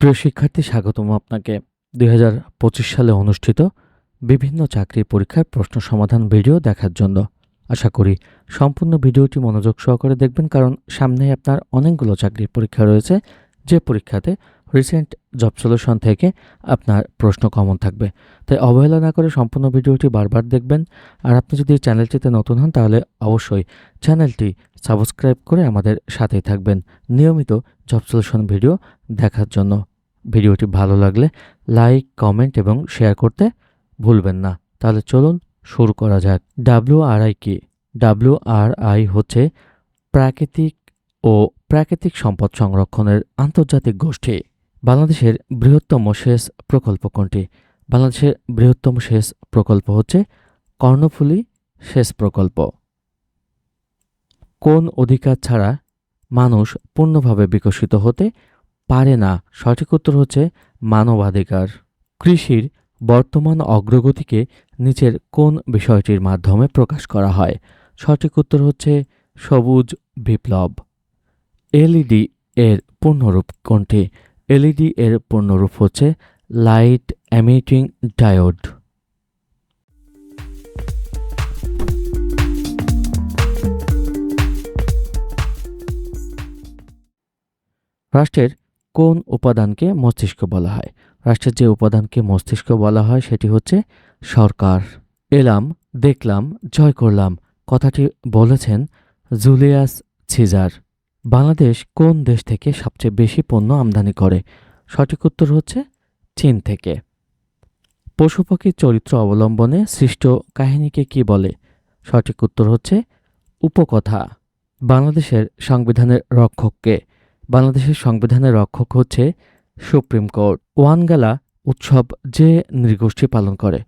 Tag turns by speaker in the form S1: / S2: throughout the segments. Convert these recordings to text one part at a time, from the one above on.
S1: প্রিয় শিক্ষার্থী, স্বাগতম আপনাকে। দুই হাজার পঁচিশ সালে অনুষ্ঠিত বিভিন্ন চাকরি পরীক্ষার প্রশ্ন সমাধান ভিডিও দেখার জন্য। আশা করি সম্পূর্ণ ভিডিওটি মনোযোগ সহকারে দেখবেন, কারণ সামনেই আপনার অনেকগুলো চাকরির পরীক্ষা রয়েছে। যে পরীক্ষাতে রিসেন্ট জব সলিউশন থেকে আপনার প্রশ্ন কমন থাকবে। তাই অবহেলা না করে সম্পূর্ণ ভিডিওটি বারবার দেখবেন। আর আপনি যদি চ্যানেলটিতে নতুন হন, তাহলে অবশ্যই চ্যানেলটি সাবস্ক্রাইব করে আমাদের সাথেই থাকবেন। নিয়মিত জব সলিউশন ভিডিও দেখার জন্য। ভিডিওটি ভালো লাগলে লাইক কমেন্ট এবং শেয়ার করতে ভুলবেন না। তাহলে চলুন শুরু করা যাক। ডাব্লিউ আর আই কি? ডাব্লিউ আর আই হচ্ছে প্রাকৃতিক ও প্রাকৃতিক সম্পদ সংরক্ষণের আন্তর্জাতিক গোষ্ঠী। বাংলাদেশের বৃহত্তম সেচ প্রকল্প কোনটি? বাংলাদেশের বৃহত্তম সেচ প্রকল্প হচ্ছে কর্ণফুলী সেচ প্রকল্প। কোন অধিকার ছাড়া মানুষ পূর্ণভাবে বিকশিত হতে পারে না? সঠিক উত্তর হচ্ছে মানবাধিকার। কৃষির বর্তমান অগ্রগতিকে নিচের কোন বিষয়টির মাধ্যমে প্রকাশ করা হয়? সঠিক উত্তর হচ্ছে সবুজ বিপ্লব। এলইডি এর পূর্ণরূপ কোনটি? এলইডি এর পূর্ণরূপ হচ্ছে লাইট এমিটিং ডায়োড। রাষ্ট্রের কোন উপাদানকে মস্তিষ্ক বলা হয়? রাষ্ট্রের যে উপাদানকে মস্তিষ্ক বলা হয় সেটি হচ্ছে সরকার। এলাম, দেখলাম, জয় করলাম, কথাটি বলেছেন জুলিয়াস সিজার। বাংলাদেশ কোন দেশ থেকে সবচেয়ে বেশি পণ্য আমদানি করে? সঠিক উত্তর হচ্ছে চীন থেকে। পশু পাখির চরিত্র অবলম্বনে সৃষ্ট কাহিনীকে কি বলে? সঠিক উত্তর হচ্ছে উপকথা। বাংলাদেশের সংবিধানের রক্ষককে। বাংলাদেশের সংবিধানের রক্ষক হচ্ছে সুপ্রিম কোর্ট। ওয়ানগালা উৎসব যে নৃগোষ্ঠী পালন করে,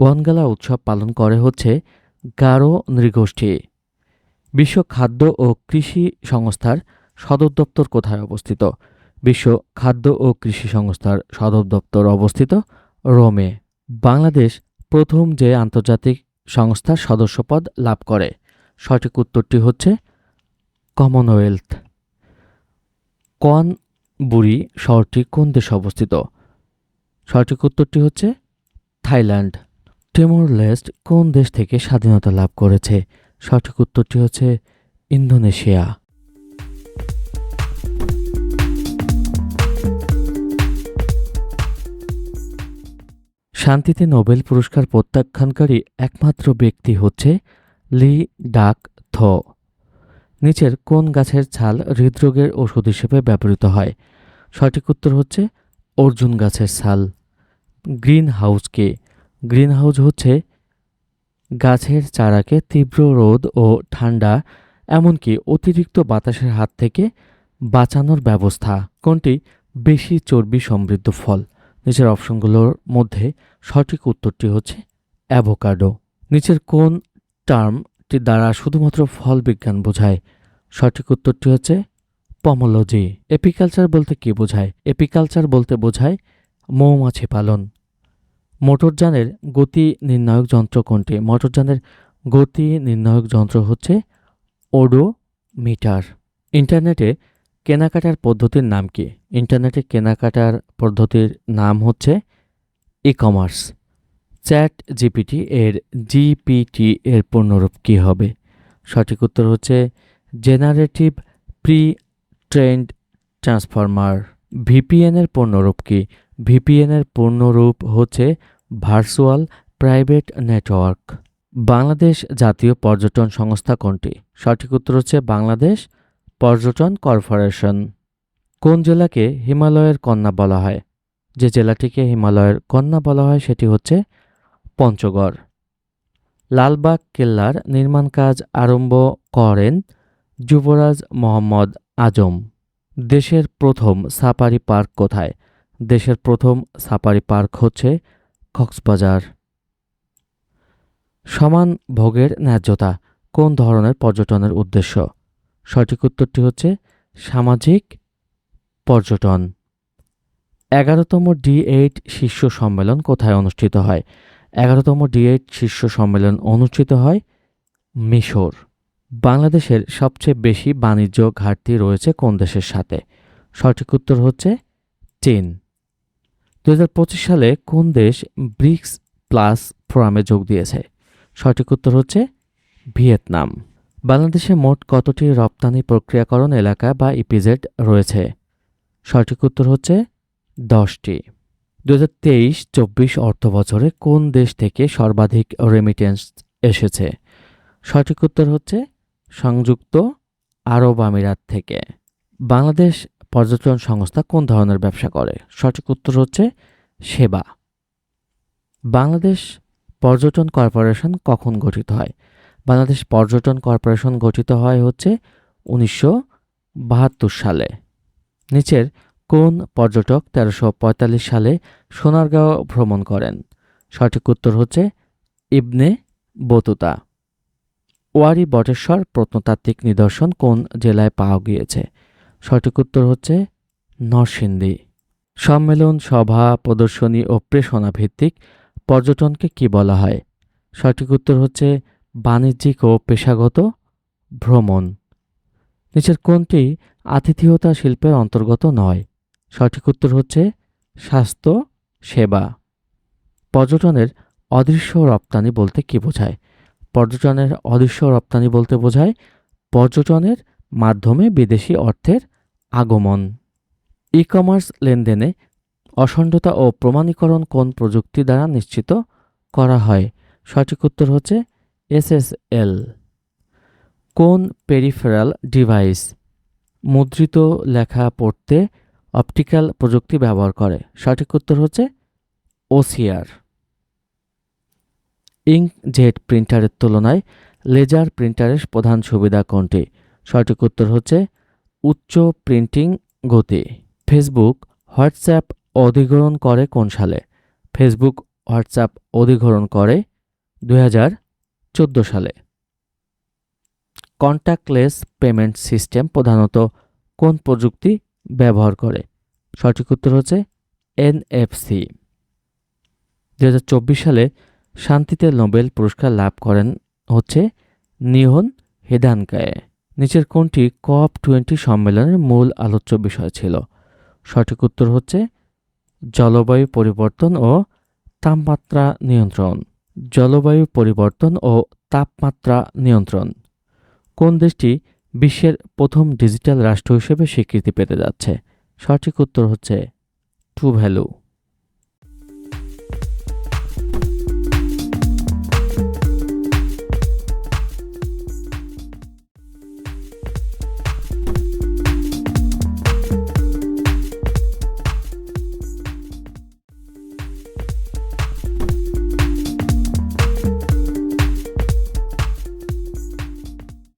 S1: ওয়ানগালা উৎসব পালন করে হচ্ছে গারো নৃগোষ্ঠী। বিশ্ব খাদ্য ও কৃষি সংস্থার সদর দপ্তর কোথায় অবস্থিত? বিশ্ব খাদ্য ও কৃষি সংস্থার সদর দপ্তর অবস্থিত রোমে। বাংলাদেশ প্রথম যে আন্তর্জাতিক সংস্থার সদস্যপদ লাভ করে। সঠিক উত্তরটি হচ্ছে কমনওয়েলথ। কন বুড়ি শহরটি কোন দেশে অবস্থিত? সঠিক উত্তরটি হচ্ছে থাইল্যান্ড। টিমোর লেস্ট কোন দেশ থেকে স্বাধীনতা লাভ করেছে? সঠিক উত্তরটি হচ্ছে ইন্দোনেশিয়া। শান্তিতে নোবেল পুরস্কার প্রত্যাখ্যানকারী একমাত্র ব্যক্তি হচ্ছে লি ডাক থ। নিচের কোন গাছের ছাল হৃদরোগের ওষুধ হিসেবে ব্যবহৃত হয়? সঠিক উত্তর হচ্ছে অর্জুন গাছের ছাল। গ্রিন হাউসকে গ্রিন হাউস হচ্ছে গাছের চারাকে তীব্র রোদ ও ঠান্ডা, এমনকি অতিরিক্ত বাতাসের হাত থেকে বাঁচানোর ব্যবস্থা। কোনটি? বেশি চর্বি সমৃদ্ধ ফল। নিচের অপশনগুলোর মধ্যে সঠিক উত্তরটি হচ্ছে অ্যাভোকাডো। নিচের কোন টার্মটি দ্বারা শুধুমাত্র ফল বিজ্ঞান বোঝায়? সঠিক উত্তরটি হচ্ছে পমোলজি। এপিকালচার বলতে কি বোঝায়? এপিকালচার বলতে বোঝায় মৌমাছি পালন। মোটরযানের গতি নির্ণায়ক যন্ত্র কোনটি? মোটরযানের গতি নির্ণায়ক যন্ত্র হচ্ছে ওডো মিটার ইন্টারনেটে কেনাকাটার পদ্ধতির নাম কি? ইন্টারনেটে কেনাকাটার পদ্ধতির নাম হচ্ছে ই কমার্স চ্যাট জিপিটি এর জিপিটি এর পূর্ণরূপ কী হবে? সঠিক উত্তর হচ্ছে generative pre trained transformer. VPN এর পূর্ণরূপ কি? ভিপিএন এর পূর্ণরূপ হচ্ছে ভার্চুয়াল প্রাইভেট নেটওয়ার্ক। বাংলাদেশ জাতীয় পর্যটন সংস্থা কোনটি? সঠিক উত্তর হচ্ছে বাংলাদেশ পর্যটন কর্পোরেশন। কোন জেলাকে হিমালয়ের কন্যা বলা হয়? যে জেলাটিকে হিমালয়ের কন্যা বলা হয় সেটি হচ্ছে পঞ্চগড়। লালবাগ কেল্লার নির্মাণ কাজ আরম্ভ করেন যুবরাজ মোহাম্মদ আজম। দেশের প্রথম সাফারি পার্ক কোথায়? দেশের প্রথম সাফারি পার্ক হচ্ছে কক্সবাজার। সমান ভোগের ন্যায্যতা কোন ধরনের পর্যটনের উদ্দেশ্য? সঠিক উত্তরটি হচ্ছে সামাজিক পর্যটন। এগারোতম ডি এইট শীর্ষ সম্মেলন কোথায় অনুষ্ঠিত হয়? এগারোতম ডি এইট শীর্ষ সম্মেলন অনুষ্ঠিত হয় মিশর। বাংলাদেশের সবচেয়ে বেশি বাণিজ্য ঘাটতি রয়েছে কোন দেশের সাথে? সঠিক উত্তর হচ্ছে চীন। দু হাজার পঁচিশ সালে কোন দেশ ব্রিক্স প্লাস ফোরামে যোগ দিয়েছে? সঠিক উত্তর হচ্ছে ভিয়েতনাম। বাংলাদেশে মোট কতটি রপ্তানি প্রক্রিয়াকরণ এলাকা বা ইপিজেড রয়েছে? সঠিক উত্তর হচ্ছে দশটি। দু হাজার তেইশ চব্বিশ অর্থ বছরে কোন দেশ থেকে সর্বাধিক রেমিটেন্স এসেছে? সঠিক উত্তর হচ্ছে সংযুক্ত আরব আমিরাত থেকে। বাংলাদেশ পর্যটন সংস্থা কোন ধরনের ব্যবসা করে? সঠিক উত্তর হচ্ছে সেবা। বাংলাদেশ পর্যটন কর্পোরেশন কখন গঠিত হয়? বাংলাদেশ পর্যটন কর্পোরেশন গঠিত হয় হচ্ছে উনিশশো বাহাত্তর সালে। নিচের কোন পর্যটক তেরোশো সালে সোনারগাঁও ভ্রমণ করেন? সঠিক উত্তর হচ্ছে ইবনে বতুতা। ওয়ারি বটেশ্বর প্রত্নতাত্ত্বিক নিদর্শন কোন জেলায় পাওয়া গিয়েছে? সঠিক উত্তর হচ্ছে নরসিংদী। সম্মেলন, সভা, প্রদর্শনী ও প্রেষণা ভিত্তিক পর্যটনকে কি বলা হয়? সঠিক উত্তর হচ্ছে বাণিজ্যিক ও পেশাগত ভ্রমণ। নিচের কোনটি আতিথেয়তা শিল্পের অন্তর্গত নয়। সঠিক উত্তর হচ্ছে স্বাস্থ্য, সেবা। পর্যটনের অদৃশ্য রপ্তানি বলতে কি বোঝায়? পর্যটনের অদৃশ্য রপ্তানি বলতে বোঝায় পর্যটনের মাধ্যমে বিদেশি অর্থের আগমন। ই কমার্স লেনদেনে অখণ্ডতা ও প্রমাণীকরণ কোন প্রযুক্তি দ্বারা নিশ্চিত করা হয়? সঠিক উত্তর হচ্ছে এসএসএল কোন পেরিফেরাল ডিভাইস মুদ্রিত লেখা পড়তে অপটিক্যাল প্রযুক্তি ব্যবহার করে? সঠিক উত্তর হচ্ছে ওসিআর ইঙ্কজেট প্রিন্টারের তুলনায় লেজার প্রিন্টারের প্রধান সুবিধা কোনটি? সঠিক উত্তর হচ্ছে উচ্চ প্রিন্টিং গতি। ফেসবুক হোয়াটসঅ্যাপ অধিগ্রহণ করে কোন সালে? ফেসবুক হোয়াটসঅ্যাপ অধিগ্রহণ করে দুই হাজার চোদ্দ সালে। কন্ট্যাক্টলেস পেমেন্ট সিস্টেম প্রধানত কোন প্রযুক্তি ব্যবহার করে? সঠিক উত্তর হচ্ছে এনএফসি দু হাজার চব্বিশ সালে শান্তিতে নোবেল পুরস্কার লাভ করেন হচ্ছে নিহন হেদানকায়ে। নিচের কোনটি কপ টোয়েন্টি সম্মেলনের মূল আলোচ্য বিষয় ছিল। সঠিক উত্তর হচ্ছে জলবায়ু পরিবর্তন ও তাপমাত্রা নিয়ন্ত্রণ। জলবায়ু পরিবর্তন ও তাপমাত্রা নিয়ন্ত্রণ। কোন দেশটি বিশ্বের প্রথম ডিজিটাল রাষ্ট্র হিসেবে স্বীকৃতি পেতে যাচ্ছে? সঠিক উত্তর হচ্ছে টু ভ্যালু